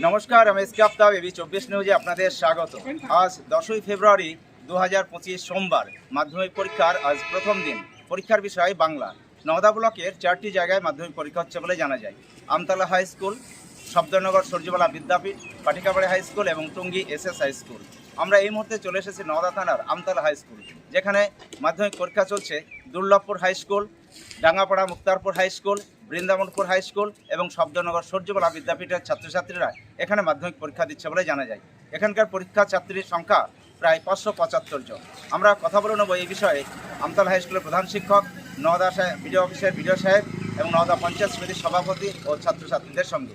নমস্কার, আমি SK Aftab AB চব্বিশ নিউজে আপনাদের স্বাগত। আজ দশই ফেব্রুয়ারি দু হাজার পঁচিশ সোমবার, মাধ্যমিক পরীক্ষার আজ প্রথম দিন, পরীক্ষার বিষয় বাংলা। নওদা ব্লকের চারটি জায়গায় মাধ্যমিক পরীক্ষা হচ্ছে বলে জানা যায়। Amtala high school, Shabdanagar Suryabala Vidyapith Patikabari high school এবং Tungi S S high school. আমরা এই মুহূর্তে চলে এসেছি নওদা থানার আমতলা হাই স্কুল, যেখানে মাধ্যমিক পরীক্ষা চলছে Durlabhpur high school, Dangapara Muktarpur high school Brindabanpur high school এবং শব্দনগর সূর্যকলা বিদ্যাপীঠের ছাত্রছাত্রীরা এখানে মাধ্যমিক পরীক্ষা দিচ্ছে বলে জানা যায়। এখানকার পরীক্ষা ছাত্রীর সংখ্যা প্রায় পাঁচশো পঁচাত্তর জন। আমরা কথা বলে নেব এই বিষয়ে। আমতাল হাই স্কুলের প্রধান শিক্ষক, নওদা সাহেব, বিডিও অফিসের বিডিও সাহেব এবং নওদা পঞ্চায়েত সমিতির সভাপতি ও ছাত্রছাত্রীদের সঙ্গে।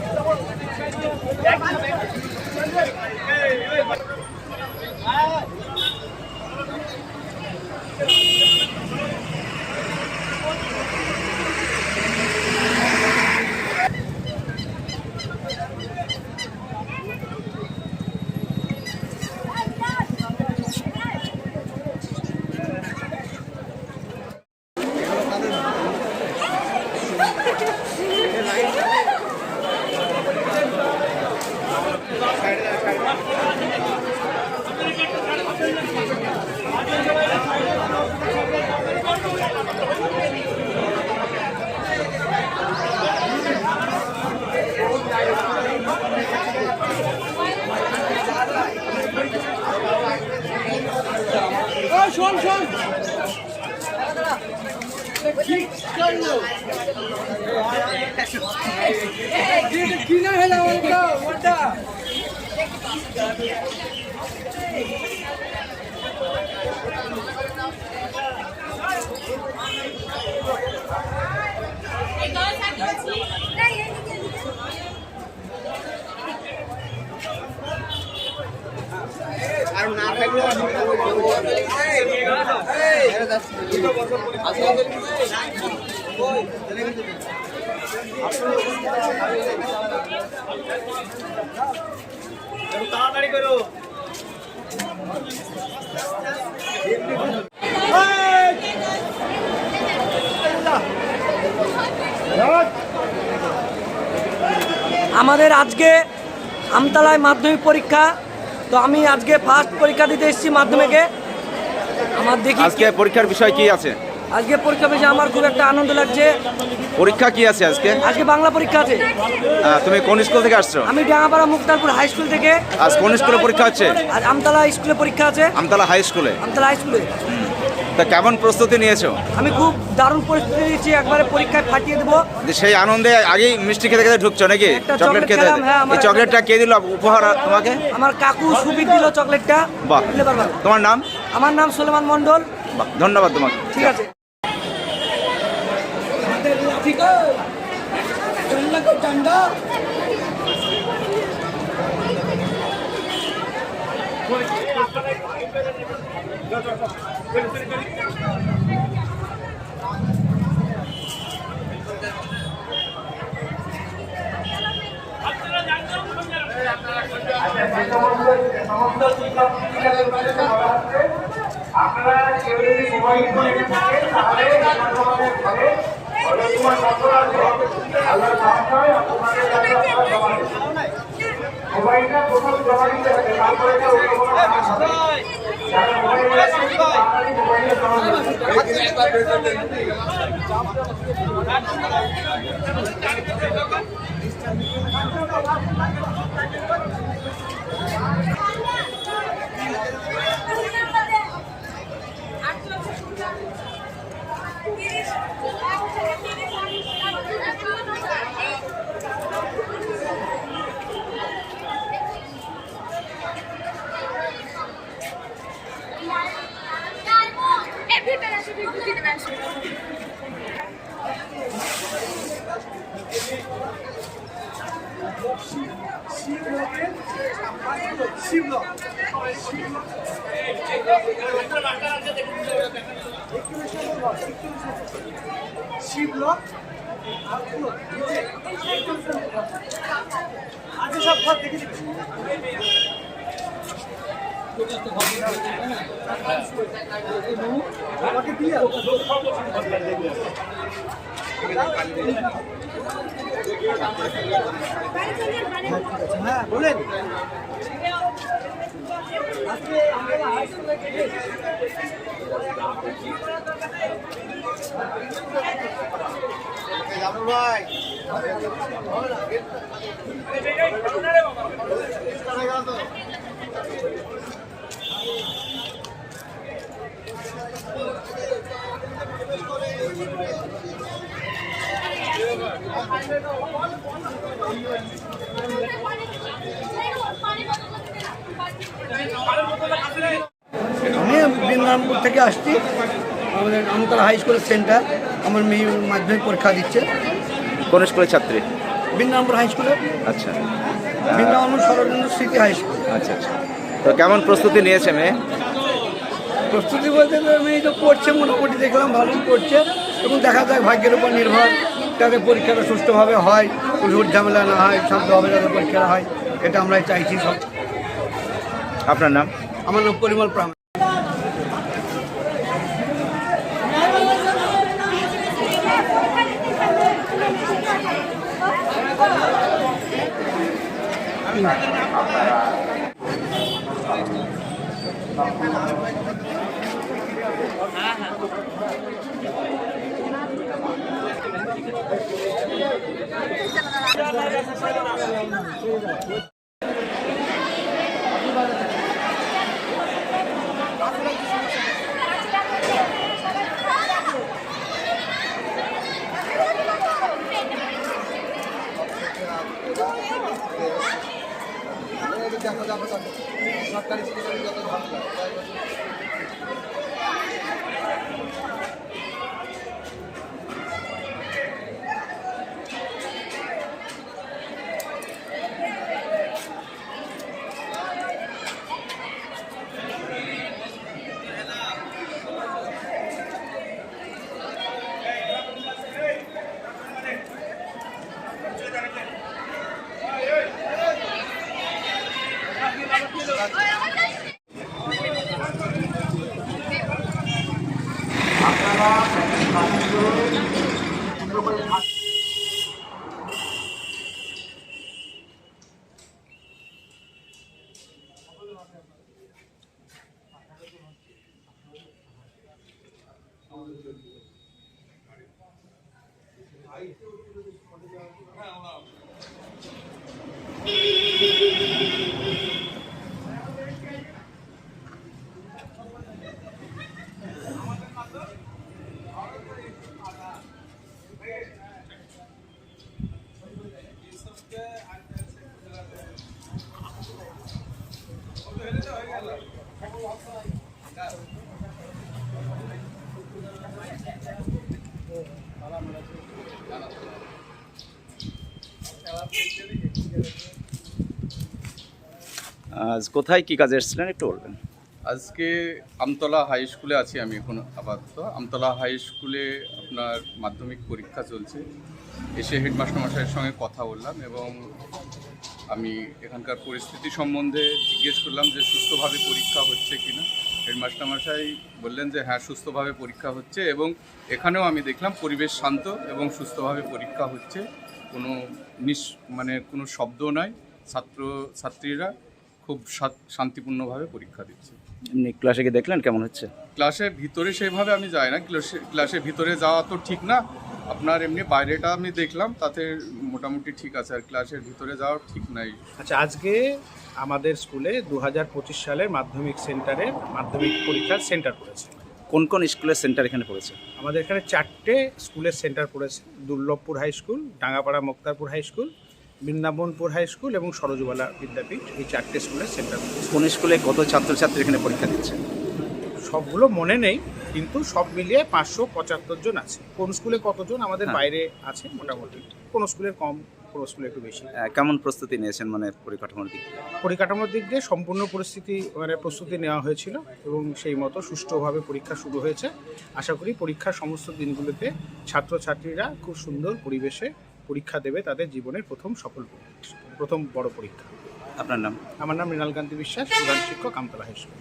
ওই আর না থাকলে আসলে আমাদের আজকে আমতলায় মাধ্যমিক পরীক্ষা তো আমি আজকে ফার্স্ট পরীক্ষা দিতে এসেছি মাধ্যমিকে। আমার দেখি আজকে পরীক্ষার বিষয় কি আছে? আজকে পরীক্ষা পেয়েছে আমার খুব একটা আনন্দ লাগছে। পরীক্ষা কি আছে আজকে? আজকে বাংলা পরীক্ষা আছে। তুমি কোন স্কুল থেকে আসছো? আমি ডাঙাপাড়া মুক্তারপুর হাই স্কুল থেকে। আজ কোন স্কুলে পরীক্ষা হচ্ছে? আর আমতলা স্কুলে পরীক্ষা আছে। আমতলা হাই স্কুলে। আমতলা হাই স্কুলে। তা কেমন প্রস্তুতি নিয়েছো? আমি খুব দারুণ পরিস্থিতি দিয়েছি একবারে পরীক্ষায় ফাটিয়ে দেবো। যে সেই আনন্দে আগেই মিষ্টি খেতে খেতে ঢুকছো নাকি? একটা চকলেট খেতে হ্যাঁ, এই চকলেটটা কে দিল? উপহার তোমাকে? আমার কাকু সুবিধ দিল চকলেটটা। বাহ। তোমার নাম? আমার নাম সোলেমান মন্ডল বাহ ধন্যবাদ তোমাকে। ঠিক আছে। আপনারা কেউ যদি মোবাইল ফোনে থাকেন তাহলে মোবাইলটা প্রথম জমা দিতে হবে তারপরে মোবাইল শিবলক আচ্ছা সব ঘর দেখে দিচ্ছি হ্যাঁ বলেন আজকে আমরা ভাই আমি বৃন্দাবনপুর থেকে আসছি। আমাদের আমতলা হাই স্কুলের সেন্টার আমার মেয়ে মাধ্যমিক পরীক্ষা দিচ্ছে। কোন স্কুলের ছাত্রী? বৃন্দাবনপুর হাই স্কুলে আচ্ছা। বৃন্দাবনপুর শরৎচন্দ্র স্মৃতি হাই স্কুল আচ্ছা আচ্ছা। তো কেমন প্রস্তুতি নিয়েছে মেয়ে? প্রস্তুতি বলতে তো মেয়ে তো পড়ছে মোটামুটি দেখলাম ভালোই পড়ছে। এবং দেখা যাক ভাগ্যের উপর নির্ভর। যাতে পরীক্ষাটা সুষ্ঠুভাবে হয় কোনো ঝুট ঝামেলা না হয় শান্তভাবে যাতে পরীক্ষাটা হয় এটা আমরা চাইছি সব। আপনার নাম? আমার নাম পরিমল প্রাম দেখো দেখো সরকারি স্কুলের যত ভালো Gracias. আজ কোথায় কি কাজে এসেছিলেন একটু বলবেন। আজকে আমতলা হাই স্কুলে আছি আমি এখন আপাতত। আমতলা হাই স্কুলে আপনার মাধ্যমিক পরীক্ষা চলছে। এসে হেডমাস্টার মশাইয়ের সঙ্গে কথা বললাম এবং আমি এখানকার পরিস্থিতি সম্বন্ধে জিজ্ঞেস করলাম যে সুস্থভাবে পরীক্ষা হচ্ছে কিনা। হেডমাস্টার মশাই বললেন যে হ্যাঁ সুস্থভাবে পরীক্ষা হচ্ছে এবং এখানেও আমি দেখলাম পরিবেশ শান্ত এবং সুস্থভাবে পরীক্ষা হচ্ছে। কোনো নিস মানে কোনো শব্দ নয় ছাত্র ছাত্রীরা খুব শান্তিপূর্ণভাবে পরীক্ষা দিচ্ছে। এমনি ক্লাসে গিয়ে দেখলেন কেমন হচ্ছে? ক্লাসের ভিতরে সেভাবে আমি যাই না। ক্লাসে- ক্লাসের ভিতরে যাওয়া তো ঠিক না। আপনার এমনি বাইরেটা আমি দেখলাম তাতে মোটামুটি ঠিক আছে। আর ক্লাসের ভিতরে যাওয়া ঠিক নাই। আচ্ছা আজকে আমাদের স্কুলে দু হাজার পঁচিশ সালের মাধ্যমিক সেন্টারে মাধ্যমিক পরীক্ষার সেন্টার পড়েছে। কোন কোন স্কুলের সেন্টার এখানে পড়েছে? আমাদের এখানে চারটে স্কুলের সেন্টার পড়েছে। Durlabhpur high school Dangapara Moktarpur high school Brindabanpur high school এবং সরোজবালা বিদ্যাপীঠ এই চারটে স্কুলের সেন্টার কোন স্কুলে কত ছাত্রছাত্রী এখানে পরীক্ষা দিচ্ছে? সবগুলো মনে নেই কিন্তু সব মিলিয়ে পাঁচশো পঁচাত্তর জন আছে। কোন স্কুলে কতজন আমাদের হ্যাঁ। বাইরে আছে মোটামুটি? কোন স্কুলের কম স্কুলে একটু বেশি। কেমন প্রস্তুতি নিয়েছেন মানে পরিকাঠামোর দিক থেকে? পরিকাঠামোর দিক দিয়ে সম্পূর্ণ পরিস্থিতি মানে প্রস্তুতি নেওয়া হয়েছিল এবং সেই মতো সুষ্ঠুভাবে পরীক্ষা শুরু হয়েছে। আশা করি পরীক্ষার সমস্ত দিনগুলোতে ছাত্রছাত্রীরা খুব সুন্দর পরিবেশে পরীক্ষা দেবে তাদের জীবনের প্রথম সফল প্রথম বড় পরীক্ষা। আপনার নাম? আমার নাম মৃণালকান্তি বিশ্বাস প্রধান শিক্ষক আমতলা হাই স্কুল।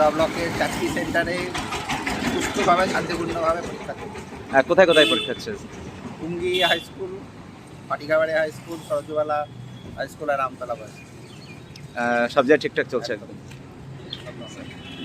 নওদা ব্লকের চাকরি সেন্টারে সুস্থভাবে শান্তিপূর্ণভাবে পরীক্ষা হ্যাঁ কোথায় কোথায় পরীক্ষা হচ্ছে Tungi high school Patikabari high school Sarjubala high school আর আমতলা আহ, সব জায়গায় ঠিকঠাক চলছে? একদম।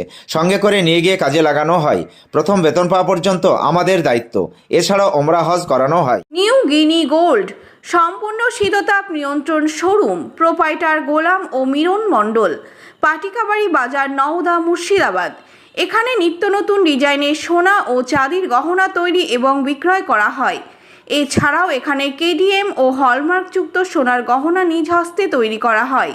রয়েছে সঙ্গে করে নিয়ে গিয়ে কাজে লাগানো হয়। প্রথম বেতন পাওয়া পর্যন্ত আমাদের দায়িত্ব। এছাড়াও ওমরা হজ করানো হয়। New Guinea gold. সম্পূর্ণ শীততাপ নিয়ন্ত্রণ শোরুম। প্রোপাইটার গোলাম ও মিরন মণ্ডল। পাটিকাবাড়ি বাজার নওদা মুর্শিদাবাদ। এখানে নিত্য নতুন ডিজাইনের সোনা ও চাঁদির গহনা তৈরি এবং বিক্রয় করা হয়। এছাড়াও এখানে কেডিএম ও হলমার্কযুক্ত সোনার গহনা নিজ হস্তে তৈরি করা হয়।